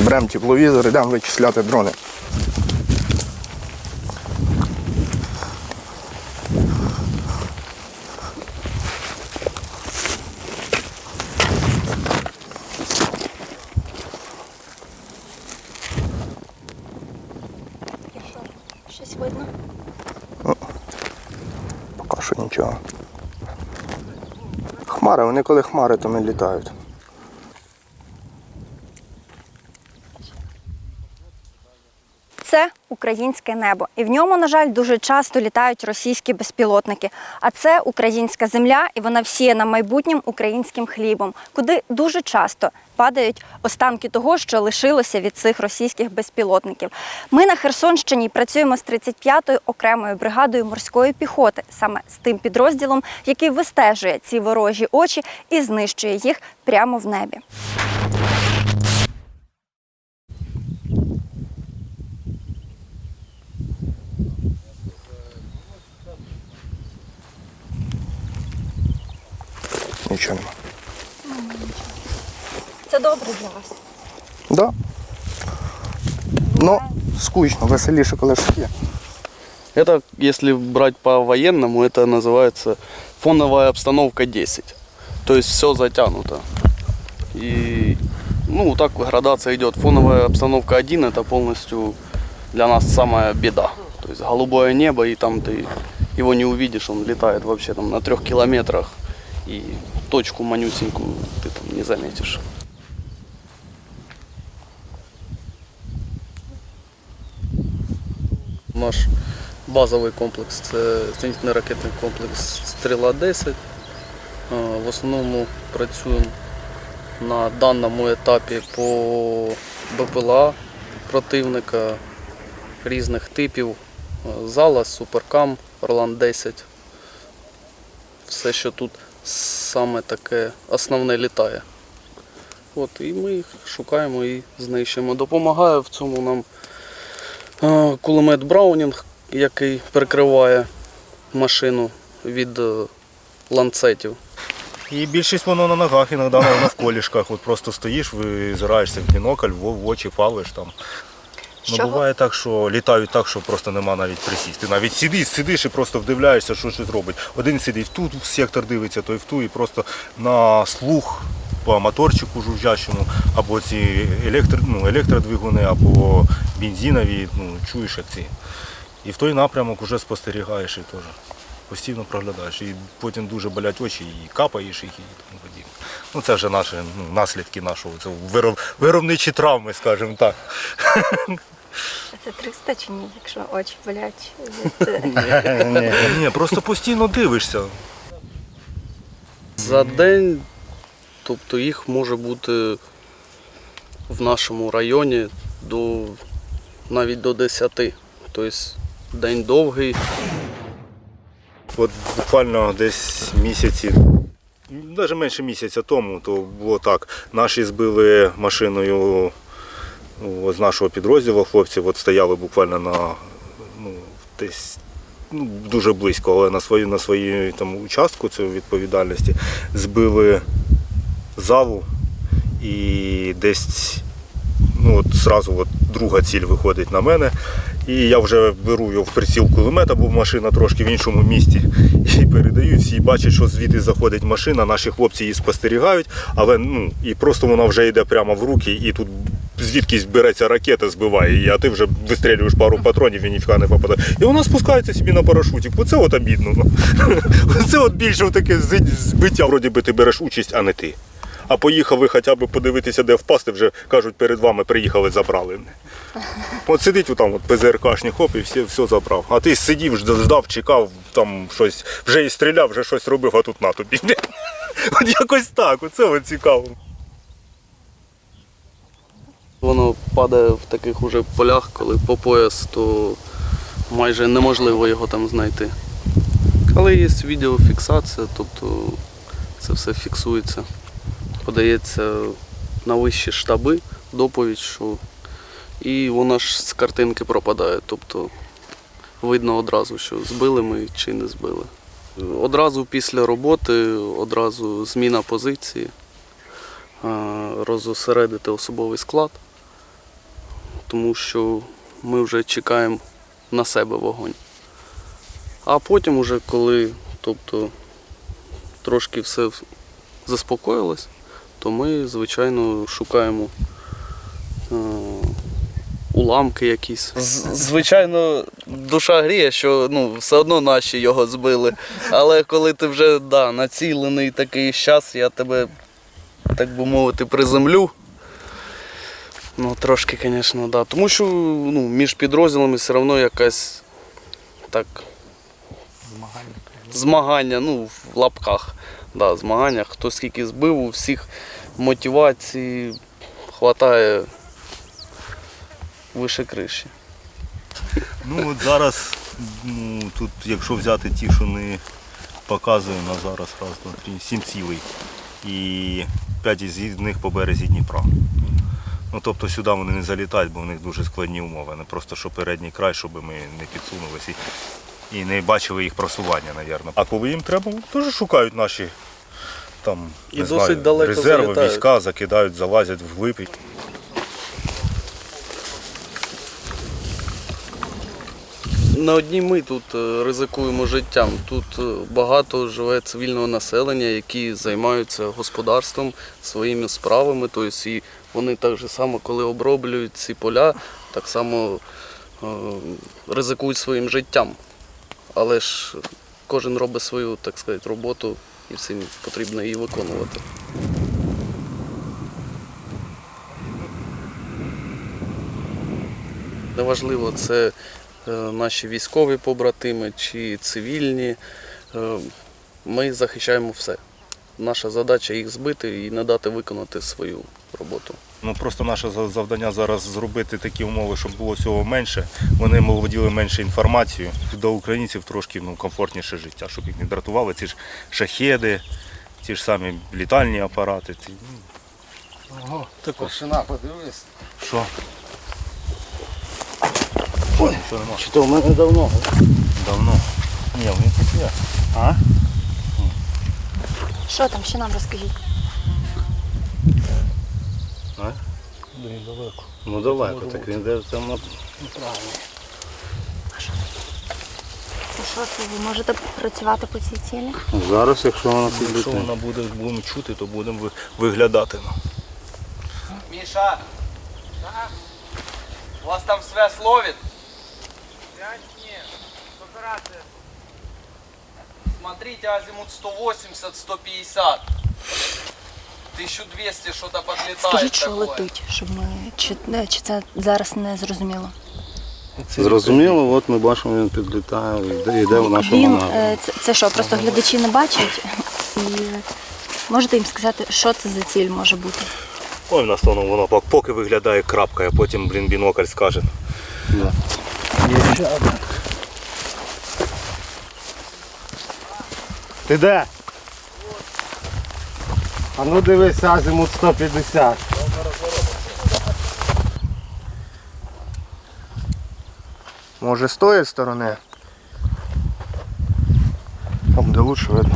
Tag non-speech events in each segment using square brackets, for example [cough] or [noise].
Беремо тепловізор, йдемо вичисляти дрони. Щось видно. Поки що нічого. Хмари, вони коли хмари, то не літають. Це українське небо, і в ньому, на жаль, дуже часто літають російські безпілотники. А це українська земля, і вона всіяна майбутнім українським хлібом, куди дуже часто падають останки того, що лишилося від цих російських безпілотників. Ми на Херсонщині працюємо з 35-ю окремою бригадою морської піхоти, саме з тим підрозділом, який вистежує ці ворожі очі і знищує їх прямо в небі. Нічого нема. Це добре для вас. Да. Ну, скучно, веселіше, коли щось є. Это, если брать по-военному, это называется фоновая обстановка 10. То есть все затянуто. И ну, так градация идет. Фоновая обстановка 1 это полностью для нас самая беда. То есть голубое небо, и там ты его не увидишь, он летает вообще там на трех километрах. И точку манюсенькую ты там не заметишь. Наш базовий комплекс це зенітно ракетний комплекс Стріла 10. Е, В основному працюємо на даному етапі по БПЛА противника різних типів. Е, Зала, Суперкам, Орлан 10. Все, що тут саме таке основне літає. От, і ми їх шукаємо і знищуємо. Допомагає в цьому нам е, кулемет Браунінг, який прикриває машину від е, ланцетів. І більшість воно на ногах, іноді в колішках. От просто стоїш, визираєшся в бінокль, в очі палиш там. Ну, Чого? буває так, що літають так, що просто нема навіть присісти. Навіть сидиш, сидиш і просто вдивляєшся, що щось робить. Один сидить в ту в сектор дивиться, той в ту, і просто на слух по моторчику жужжащому, або ці електро, ну, електродвигуни, або бензинові, ну, чуєш як ці. І в той напрямок вже спостерігаєш і теж. Постійно проглядаєш. І потім дуже болять очі, і капаєш їх і тому подібне. Ну це вже наші ну, наслідки нашого. Це вироб, виробничі травми, скажімо так. [laughs] Це 300 чи ні, якщо очі болять? Ні, просто постійно дивишся. За день, тобто їх може бути в нашому районі до навіть до 10. Тобто день довгий. От буквально десь місяці, навіть менше місяця тому, то було так. Наші збили машиною ну, з нашого підрозділу. Хлопці от стояли буквально на ну, десь ну, дуже близько, але на свою на своїй там участку цієї відповідальності збили залу і десь ну от зразу от друга ціль виходить на мене. І я вже беру його в приціл кулемета, бо машина трошки в іншому місці. [laughs] І передаю, всі бачать, що звідти заходить машина, наші хлопці її спостерігають, але ну і просто вона вже йде прямо в руки, і тут звідкись береться ракета, збиває а ти вже вистрілюєш пару патронів і ніфіга не попадає. І вона спускається собі на парашуті. Оце от обідно. Ну. [laughs] Це от більше таке збиття. Вроді би ти береш участь, а не ти. А поїхав ви хоча б подивитися, де впасти, вже кажуть, перед вами приїхали, забрали. От сидить отам, от хоп, і все, все забрав. А ти сидів, ждав, чекав, там щось, вже і стріляв, вже щось робив, а тут на тобі. [laughs] От якось так, оце цікаво. Воно падає в таких уже полях, коли по пояс, то майже неможливо його там знайти. Але є відеофіксація, тобто це все фіксується. Подається на вищі штаби доповідь, що і вона ж з картинки пропадає. Тобто видно одразу, що збили ми чи не збили. Одразу після роботи, одразу зміна позиції, розосередити особовий склад тому що ми вже чекаємо на себе вогонь. А потім, уже коли тобто, трошки все заспокоїлось, то ми, звичайно, шукаємо е, уламки якісь. Звичайно, душа гріє, що ну, все одно наші його збили. Але коли ти вже да, націлений такий час, я тебе, так би мовити, приземлю. Ну, трошки, звісно, да. Тому що ну, між підрозділами все одно якась так. Змагання. Змагання, ну, в лапках. Да, змагання. Хто скільки збив, у всіх мотивації хватає вище криші. Ну от зараз, ну, тут, якщо взяти ті, що не показує на зараз, раз, два, три, сім цілей. І п'ять із них по березі Дніпра. Ну тобто сюди вони не залітають, бо в них дуже складні умови. Не просто що передній край, щоб ми не підсунулися і, і не бачили їх просування, мабуть. А коли їм треба, теж шукають наші там, І не досить знаю, далеко резерви, залітають. війська, закидають, залазять вглиб. Не одні ми тут е, ризикуємо життям. Тут е, багато живе цивільного населення, які займаються господарством, своїми справами. Тобто і вони так же само, коли оброблюють ці поля, так само е, ризикують своїм життям. Але ж кожен робить свою, так сказати, роботу і всім потрібно її виконувати. Неважливо, це наші військові побратими чи цивільні. Е, Ми захищаємо все. Наша задача їх збити і не дати виконати свою роботу. Ну просто наше завдання зараз зробити такі умови, щоб було цього менше. Вони володіли менше інформацією. До українців трошки ну, комфортніше життя, щоб їх не дратували ці ж шахеди, ті ж самі літальні апарати. Ну, Ого, старшина, подивись. що? Ой, що нема. Чи то в мене давно? Давно. Ні, він тут є. А? Що там, ще нам розкажіть? А? Блін, далеко. Ну далеко, так він де там на. Неправильно. Це що це? Ви можете працювати по цій цілі? Зараз, якщо вона Якщо вона буде, будемо чути, то будемо ви- виглядати. ну. Миша! У вас там связь ловит? Нет. Операция. Смотрите, азимут 180-150. 1200 что-то подлетает Скажіть, що такое. летить, щоб ми чи, не- чи це зараз не зрозуміло? Зрозуміло, от ми бачимо, він підлітає, йде, йде в нашому Він напрямку. е, це, це що, просто глядачі не бачать і можете їм сказати, що це за ціль може бути? Ой, в нас воно, воно пок- поки виглядає крапка, а потім, блін, бінокль скаже. Ти де? А ну дивись, азимут 150. Може з тої сторони? Там де лучше видно.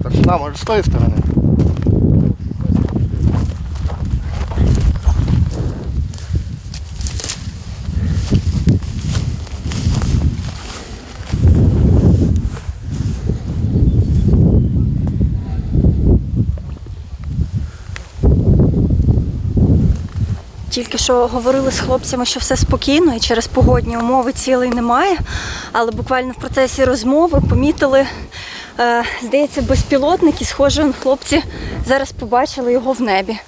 Старшина, може з тої сторони? Тільки що говорили з хлопцями, що все спокійно і через погодні умови цілей немає. Але буквально в процесі розмови помітили, е, здається, безпілотник і схоже, хлопці зараз побачили його в небі.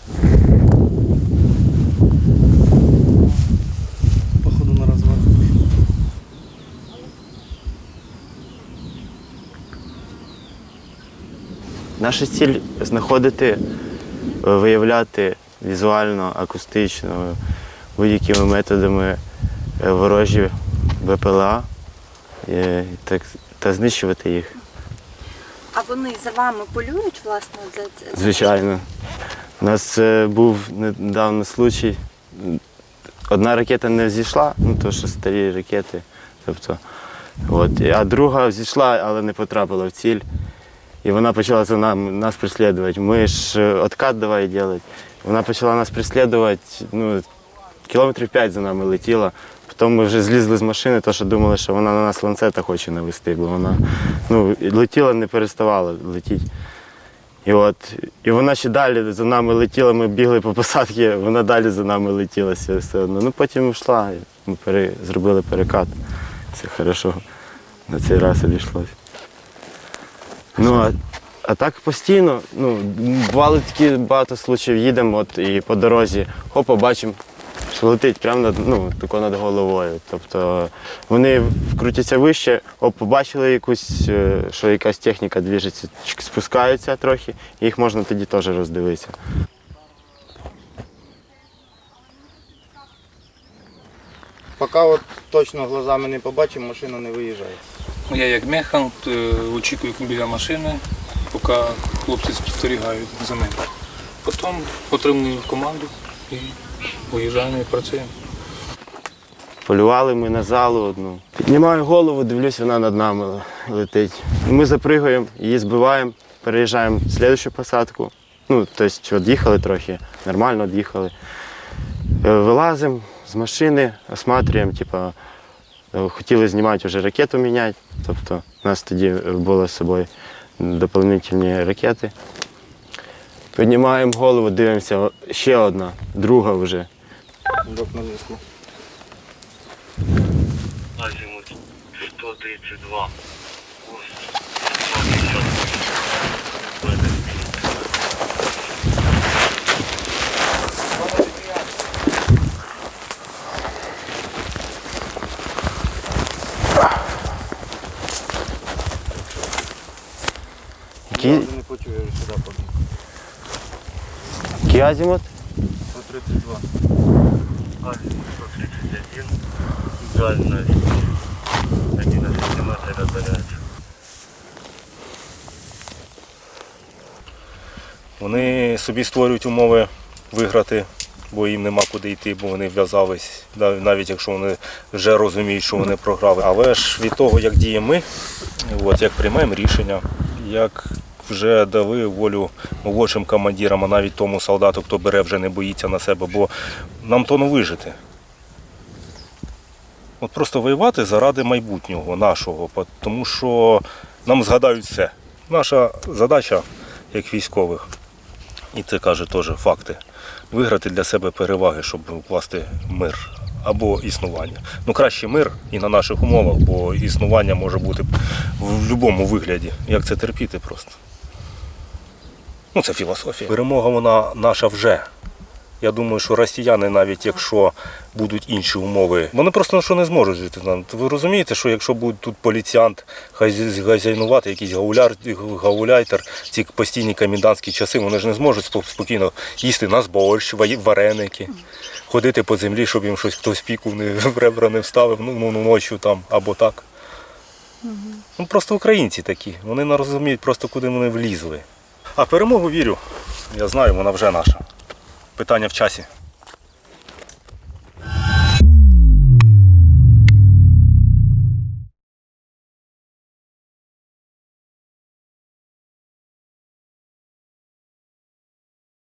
Походу на розвал. Наша ціль знаходити, е, виявляти візуально, акустично, будь-якими методами е, ворожі БПЛА е, та знищувати їх. А вони за вами полюють, власне, за це? Звичайно. У нас е, був недавно случай. Одна ракета не зійшла, ну то що старі ракети. Тобто, от, а друга зійшла, але не потрапила в ціль. І вона почала за нам, нас преслідувати. Ми ж откат давай робити. Вона почала нас преслідувати, ну, кілометрів 5 за нами летіла. Потім ми вже злізли з машини, тому що думали, що вона на нас ланцета хоче навести, бо вона ну, летіла, не переставала летіти. І от, і вона ще далі за нами летіла, ми бігли по посадці, вона далі за нами летіла все одно. Ну потім йшла, ми пере, зробили перекат. Все хорошо. На цей раз обійшлося. Ну, а, а так постійно, ну, бували такі багато случаїв, їдемо от, і по дорозі, хопа, бачимо, що летить прямо над, ну, тако над головою. Тобто вони крутяться вище, оп, побачили якусь, е, що якась техніка двіжиться, спускаються трохи, і їх можна тоді теж роздивитися. Поки от точно глазами не побачимо, машина не виїжджає. Ну, Я як механт е, очікую біля машини, поки хлопці спостерігають за ним. Потім отримую команду і виїжджаємо і працюємо. Полювали ми на залу одну. Піднімаю голову, дивлюсь, вона над нами летить. Ми запригаємо, її збиваємо, переїжджаємо в слідчу посадку. Ну, тобто, от їхали трохи, нормально їхали. Вилазимо з машини, осматрюємо, типу, е, хотіли знімати вже ракету міняти. Тобто у нас тоді були з собою доповнительні ракети. Піднімаємо голову, дивимося, ще одна, друга вже. Док на зв'язку. Азимут 132. Курс 150. Який, Я вже не почую, я вже сюди побіг. Який азімут? 132. Азимут 131. Дальность 11 метров раздаляется. Вони собі створюють умови виграти, бо їм нема куди йти, бо вони в'язались, навіть якщо вони вже розуміють, що вони програли. Але ж від того, як діємо ми, от, як приймаємо рішення, як вже дали волю молодшим командирам, а навіть тому солдату, хто бере, вже не боїться на себе, бо нам то не вижити. От просто воювати заради майбутнього нашого, тому що нам згадають все. Наша задача, як військових, і це каже теж факти, виграти для себе переваги, щоб укласти мир або існування. Ну краще мир і на наших умовах, бо існування може бути в будь-якому вигляді. Як це терпіти просто. Ну, це філософія. Перемога вона наша вже. Я думаю, що росіяни, навіть якщо будуть інші умови, вони просто на що не зможуть жити. Ви розумієте, що якщо буде тут поліціянт хазя- хазяйнувати, якийсь гауляр, гауляйтер, ці постійні комендантські часи, вони ж не зможуть спокійно їсти нас борщ, вареники, ходити по землі, щоб їм щось хтось піку не, в ребра не вставив, ну, ну ночі там або так. Ну, просто українці такі. Вони не розуміють просто, куди вони влізли. А перемогу вірю. Я знаю, вона вже наша. Питання в часі.